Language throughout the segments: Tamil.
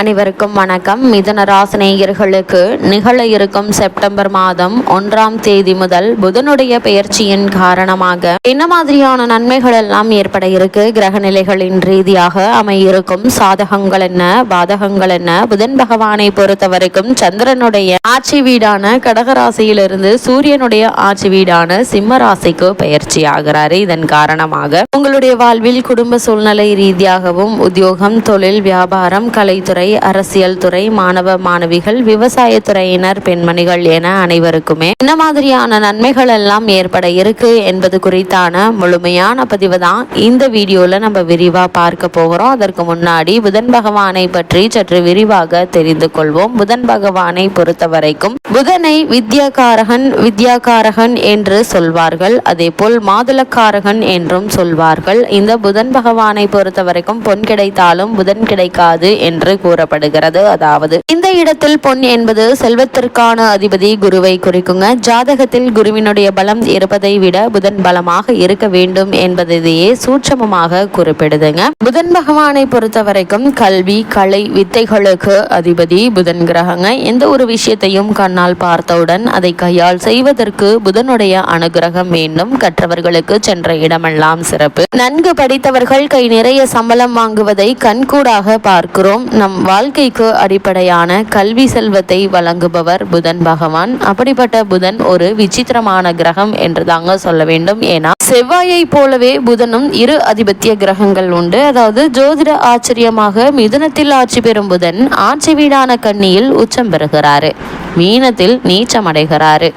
அனைவருக்கும் வணக்கம். மிதன ராசினேயர்களுக்கு நிகழ இருக்கும் செப்டம்பர் மாதம் ஒன்றாம் தேதி முதல் புதனுடைய பெயர்ச்சியின் காரணமாக என்ன மாதிரியான நன்மைகள் எல்லாம் ஏற்பட இருக்கு? கிரக நிலைகளின் ரீதியாக அமையிருக்கும் சாதகங்கள் என்ன? பாதகங்கள் என்ன? புதன் பகவானை பொறுத்த வரைக்கும் சந்திரனுடைய ஆட்சி வீடான கடகராசியிலிருந்து சூரியனுடைய ஆட்சி வீடான சிம்ம ராசிக்கு பயிற்சி ஆகிறாரு. இதன் காரணமாக உங்களுடைய வாழ்வில் குடும்ப சூழ்நிலை ரீதியாகவும் உத்தியோகம் தொழில் வியாபாரம் கலைத்துறை துறை அரசியல் துறை மாணவ மாணவிகள் விவசாயத்துறையினர் பெண்மணிகள் என அனைவருக்குமே என்ன மாதிரியான நன்மைகள் எல்லாம் ஏற்பட இருக்கு என்பது குறித்தான முழுமையான பதிவு தான் இந்த வீடியோல நம்ம விரிவா பார்க்க போகிறோம். அதற்கு முன்னாடி புதன் பகவானை பற்றி சற்று விரிவாக தெரிந்து கொள்வோம். புதன் பகவானை பொறுத்த வரைக்கும் புதனை வித்யாகாரகன் வித்யாகாரகன் என்று சொல்வார்கள். அதே போல் மாதுளக்காரகன் என்றும் சொல்வார்கள். இந்த புதன் பகவானை பொறுத்த வரைக்கும் பொன் கிடைத்தாலும் புதன் கிடைக்காது என்று கூற கூறப்படுகிறது. அதாவது இந்த இடத்தில் பொன் என்பது செல்வத்திற்கான அதிபதி குருவை குறிக்குங்க. ஜாதகத்தில் குருவினுடைய பலம் இருப்பதை விட புதன் பலமாக இருக்க வேண்டும் என்பதையே சூட்சமமாக குறிப்பிடுதுங்க. புதன் பகவானை பொறுத்த வரைக்கும் கல்வி கலை வித்தைகளுக்கு அதிபதி புதன் கிரகங்க. எந்த ஒரு விஷயத்தையும் கண்ணால் பார்த்தவுடன் அதை கையால் செய்வதற்கு புதனுடைய அனுகிரகம் வேண்டும் கற்றவர்களுக்கு சென்ற இடமெல்லாம் சிறப்பு. நன்கு படித்தவர்கள் கை நிறைய சம்பளம் வாங்குவதை கண்கூடாக பார்க்கிறோம். நம் வாழ்க்கைக்கு அடிப்படையான கல்வி செல்வத்தை வழங்குபவர் புதன் பகவான். அப்படிப்பட்ட புதன் ஒரு விசித்திரமான கிரகம் என்று தாங்க சொல்ல வேண்டும். ஏன்னா செவ்வாயை போலவே புதனும் இரு அதிபத்திய கிரகங்கள் உண்டு. அதாவது ஜோதிட ஆச்சரியமாக மிதுனத்தில் ஆட்சி பெறும் புதன் ஆட்சி வீடான கன்னியில் உச்சம் பெறுகிறாரு. மீனத்தில் நீச்சம் அடைகிறாரு.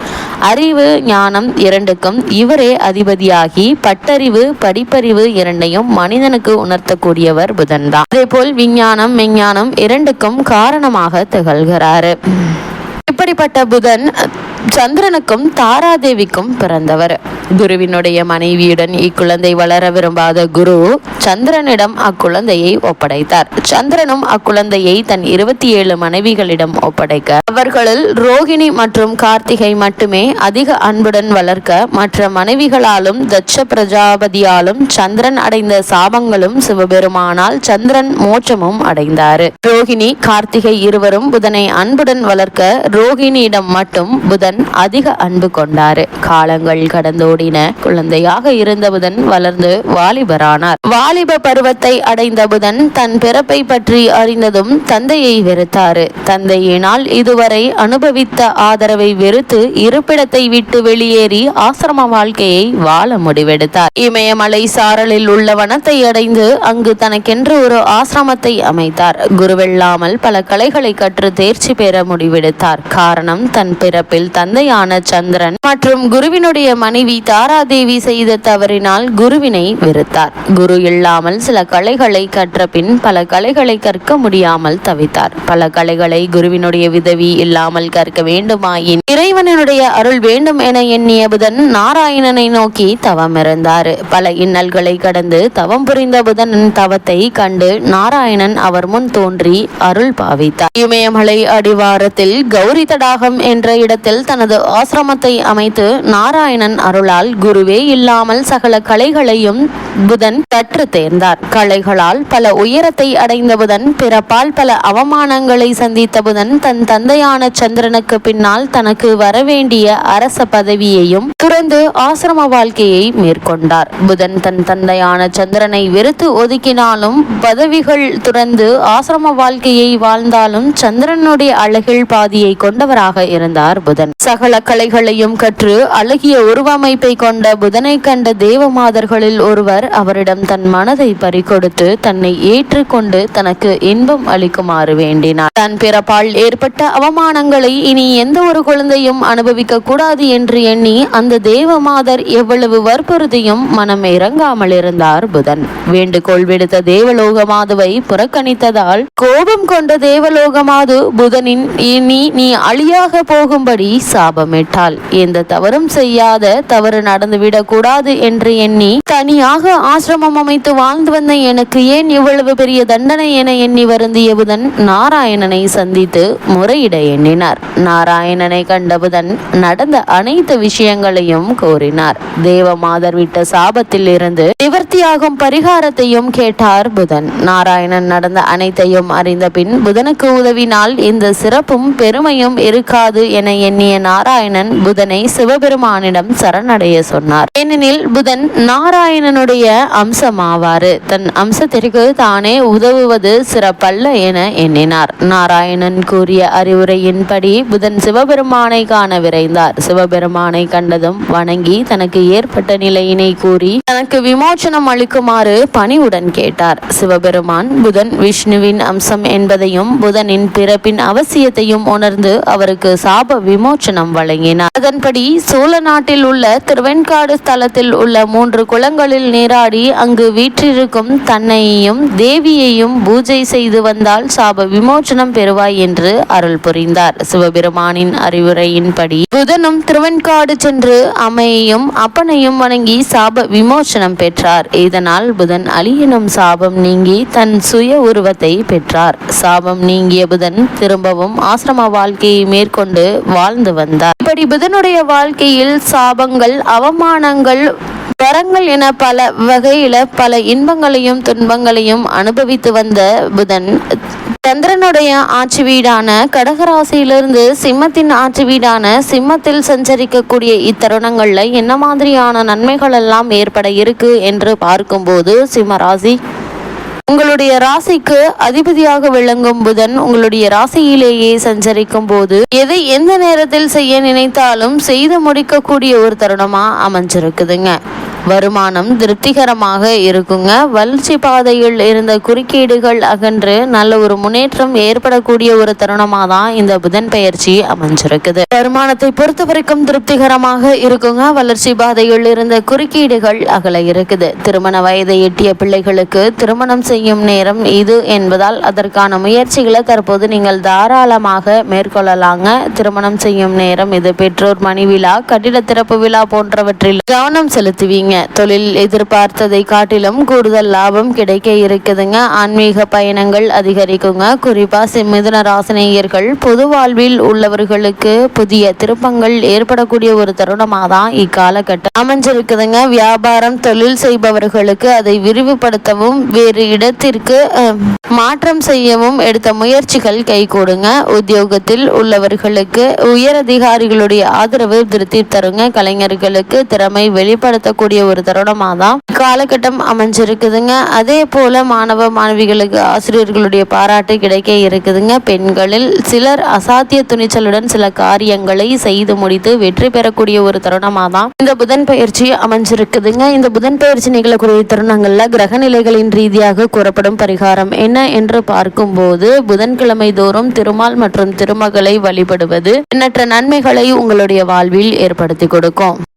அறிவு ஞானம் இரண்டுக்கும் இவரே அதிபதியாகி பட்டறிவு படிப்பறிவு இரண்டையும் மனிதனுக்கு உணர்த்தக்கூடியவர் புதன் தான் அதே போல் விஞ்ஞானம் மெஞ்ஞானம் இரண்டுக்கும் காரணமாக திகழ்கிறார். இப்படிப்பட்ட புதன் சந்திரனுக்கும் தாராதேவிக்கும் பிறந்தவர். குருவினுடைய மனைவியுடன் இக்குழந்தை வளர விரும்பாத குரு சந்திரனிடம் அக்குழந்தையை ஒப்படைத்தார். சந்திரனும் அக்குழந்தையை தன் இருபத்தி ஏழு மனைவிகளிடம் ஒப்படைக்க அவர்களில் ரோகிணி மற்றும் கார்த்திகை மட்டுமே அதிக அன்புடன் வளர்க்க மற்ற மனைவிகளாலும் தட்ச பிரஜாபதியாலும் சந்திரன் அடைந்த சாபங்களும் சிவபெருமானால் சந்திரன் மோட்சமும் அடைந்தார். ரோகிணி கார்த்திகை இருவரும் புதனை அன்புடன் வளர்க்க ரோகிணியிடம் மட்டும் புதன் அதிக அன்பு கொண்டாரு. காலங்கள் கடந்தோடின குழந்தையாக இருந்த புதன் வளர்ந்து வாலிபரானார். வாலிப பருவத்தை அடைந்த புதன் தன் பிறப்பை பற்றி அறிந்ததும் தந்தையை வெறுத்தாரு. தந்தையினால் இதுவரை அனுபவித்த ஆதரவை வெறுத்து இருப்பிடத்தை விட்டு வெளியேறி ஆசிரம வாழ்க்கையை வாழ முடிவெடுத்தார். இமயமலை சாரலில் உள்ள வனத்தை அடைந்து அங்கு தனக்கென்று ஒரு ஆசிரமத்தை அமைத்தார். குருவெல்லாமல் பல கலைகளை கற்று தேர்ச்சி பெற முடிவெடுத்தார். காரணம் தன் பிறப்பில் தந்தையான சந்திரன் மற்றும் குருவினுடைய மனைவி தாராதேவி செய்த தவறினால் குருவினை வெறுத்தார். குரு இல்லாமல் சில கலைகளை கற்ற பின் பல கலைகளை கற்க முடியாமல் தவித்தார். பல கலைகளை குருவினுடைய உதவி இல்லாமல் கற்க வேண்டுமாயின் இறைவனுடைய அருள் வேண்டும் என எண்ணிய புதன் நாராயணனை நோக்கி தவம் இருந்தார். பல இன்னல்களை கடந்து தவம் புரிந்த புதன் தவத்தை கண்டு நாராயணன் அவர் முன் தோன்றி அருள் பாவித்தார். இமயமலை அடிவாரத்தில் கௌரி தடாகம் என்ற இடத்தில் தனது ஆசிரமத்தை அமைத்து நாராயணன் அருளால் குருவே இல்லாமல் சகல கலைகளையும் புதன் கற்று தேர்ந்தார். கலைகளால் பல உயரத்தை அடைந்த புதன் பிறப்பால் பல அவமானங்களை சந்தித்த புதன் தன் தந்தையான சந்திரனுக்கு பின்னால் தனக்கு வரவேண்டிய அரச பதவியையும் துறந்து ஆசிரம வாழ்க்கையை மேற்கொண்டார். புதன் தன் தந்தையான சந்திரனை வெறுத்து ஒதுக்கினாலும் பதவிகள் துறந்து ஆசிரம வாழ்க்கையை வாழ்ந்தாலும் சந்திரனுடைய அழகில் பாதியை கொண்டவராக இருந்தார் புதன். சகல கலைகளையும் கற்று அழகிய உருவமைப்பை கொண்ட புதனை கண்ட தேவமாதர்களில் ஒருவர் அவரிடம் தன் மனதை பறிகொடுத்து தன்னை ஏற்றுக்கொண்டு தனக்கு இன்பம் அளிக்குமாறு வேண்டினார். தன் பிறப்பால் ஏற்பட்ட அவமானங்களை இனி எந்த ஒரு குழந்தையும் அனுபவிக்க கூடாது என்று எண்ணி அந்த தேவமாதர் எவ்வளவு வற்புறுதியும் மனம் இறங்காமல் இருந்தார் புதன். வேண்டுகோள் விடுத்த தேவலோக மாதுவை புறக்கணித்ததால் கோபம் கொண்ட தேவலோகமாது புதனின் இனி நீ அழியாக போகும்படி சாபமிட்டாள். எந்த தவறும் செய்யாத தவறு நடந்துவிடக்கூடாது என்று எண்ணி தனியாக ஆசிரமம் அமைத்து வாழ்ந்து வந்த எனக்கு ஏன் இவ்வளவு பெரிய தண்டனை என எண்ணி வருந்திய புதன் நாராயணனை சந்தித்து முறையிட எண்ணினார். நாராயணனை கண்ட புதன் நடந்த அனைத்து விஷயங்களையும் கூறினார் தேவமாதர் விட்ட சாபத்தில் இருந்து நிவர்த்தியாகும் பரிகாரத்தையும் கேட்டார் புதன். நாராயணன் நடந்த அனைத்தையும் அறிந்த பின் புதனுக்கு உதவினால் இந்த சிறப்பும் பெருமையும் இருக்காது என எண்ணிய நாராயணன் புதனை சிவபெருமானிடம் சரணடைய சொன்னார். ஏனெனில் புதன் நாராயணனுடைய அம்சமாவாறு தன் அம்சத்திற்கு தானே உதவுவது சிறப்பல்ல என எண்ணினார். நாராயணன் கூறிய அறிவுரையின்படி புதன் சிவபெருமானை காண விரைந்தார். சிவபெருமானை கண்டதும் வணங்கி தனக்கு ஏற்பட்ட நிலையினை கூறி தனக்கு விமோச்சனம் அளிக்குமாறு பணிவுடன் கேட்டார். சிவபெருமான் புதன் விஷ்ணுவின் அம்சம் என்பதையும் புதனின் பிறப்பின் அவசியத்தையும் உணர்ந்து அவருக்கு சாப விமோச்சனம் வழங்கினார். அதன்படி சோழ நாட்டில் உள்ள திருவெண்காடு ஸ்தலத்தில் உள்ள மூன்று குளங்களில் நீராடி அங்கு வீற்றிருக்கும் தன்னையும் தேவியையும் பூஜை செய்து வந்தால் சாப விமோச்சனம் பெறுவாய் என்று அருள் புரிந்தார். சிவபெருமானின் அறிவுரையின்படி புதனும் திருவெண்காடு சென்று அம்மையையும் அப்பனையும் வணங்கி சாப விமோச்சனம் பெற்றார். இதனால் புதன் அழியனும் சாபம் நீங்கி தன் சுய உருவத்தை பெற்றார். சாபம் நீங்கிய புதன் திரும்பவும் ஆசிரம வாழ்க்கையை மேற்கொண்டு வாழ்ந்து வந்தார். இப்படி புதனுடைய வாழ்க்கையில் சாபங்கள் அவமானங்கள் வரங்கள் என பல வகையில பல இன்பங்களையும் துன்பங்களையும் அனுபவித்து வந்த புதன். சந்திரனுடைய ஆட்சி வீடான கடகராசியிலிருந்து சிம்மத்தின் ஆட்சி வீடான சிம்மத்தில் சஞ்சரிக்கக்கூடிய இத்தருணங்கள்ல என்ன மாதிரியான நன்மைகள் எல்லாம் ஏற்பட இருக்கு என்று பார்க்கும்போது சிம்மராசி உங்களுடைய ராசிக்கு அதிபதியாக விளங்கும் புதன் உங்களுடைய ராசியிலேயே சஞ்சரிக்கும் போது எதை எந்த நேரத்தில் செய்ய நினைத்தாலும் செய்து முடிக்கக்கூடிய ஒரு தருணமா அமைஞ்சிருக்குதுங்க. வருமானம் திருப்திகரமாக இருக்குங்க. வளர்ச்சி பாதையில் இருந்த குறுக்கீடுகள் அகன்று நல்ல ஒரு முன்னேற்றம் ஏற்படக்கூடிய ஒரு தருணமாக தான் இந்த புதன் பெயர்ச்சி அமைஞ்சிருக்குது. வருமானத்தை பொறுத்த வரைக்கும் திருப்திகரமாக இருக்குங்க. வளர்ச்சி பாதையில் இருந்த குறுக்கீடுகள் அகல இருக்குது. திருமண வயதை எட்டிய பிள்ளைகளுக்கு திருமணம் செய்யும் நேரம் இது என்பதால் அதற்கான முயற்சிகளை தற்போது நீங்கள் தாராளமாக மேற்கொள்ளலாங்க. திருமணம் செய்யும் நேரம் இது பெற்றோர் மணி விழா கட்டிட திறப்பு விழா போன்றவற்றில் கவனம் செலுத்துவீங்க. தொழில் எதிர்பார்த்ததை காட்டிலும் கூடுதல் லாபம் கிடைக்க இருக்குதுங்க. ஆன்மீக பயணங்கள் அதிகரிக்குங்க. குறிப்பாக மிதுன ராசினியர்கள் பொது வாழ்வில் உள்ளவர்களுக்கு புதிய திருப்பங்கள் ஏற்படக்கூடிய ஒரு தருணமாக தான் இக்காலகட்டம் அமைஞ்சிருக்குதுங்க. வியாபாரம் தொழில் செய்பவர்களுக்கு அதை விரிவுபடுத்தவும் வேறு இடத்திற்கு மாற்றம் செய்யவும் எடுத்த முயற்சிகள் கைகூடுங்க. உத்தியோகத்தில் உள்ளவர்களுக்கு உயர் அதிகாரிகளுடைய ஆதரவு திருப்தி தருங்க. கலைஞர்களுக்கு திறமை வெளிப்படுத்தக்கூடிய ஒரு தருணமாக தான் காலகட்டம் அமைஞ்சிருக்குதுங்க. அதே போல மாணவ மாணவிகளுக்கு ஆசிரியர்களுடைய பாராட்டு கிடைக்க இருக்குதுங்க. பெண்களில் சிலர் அசாத்திய துணிச்சலுடன் சில காரியங்களை செய்து முடித்து வெற்றி பெறக்கூடிய ஒரு தருணமாக தான் இந்த புதன் பயிற்சி அமைஞ்சிருக்குதுங்க. இந்த புதன் பயிற்சி நிகழக்கூடிய தருணங்கள்ல கிரக நிலைகளின் ரீதியாக கூறப்படும் பரிகாரம் என்ன என்று பார்க்கும்போது புதன்கிழமை தோறும் திருமால் மற்றும் திருமகளை வழிபடுவது எண்ணற்ற நன்மைகளை உங்களுடைய வாழ்வில் ஏற்படுத்தி கொடுக்கும்.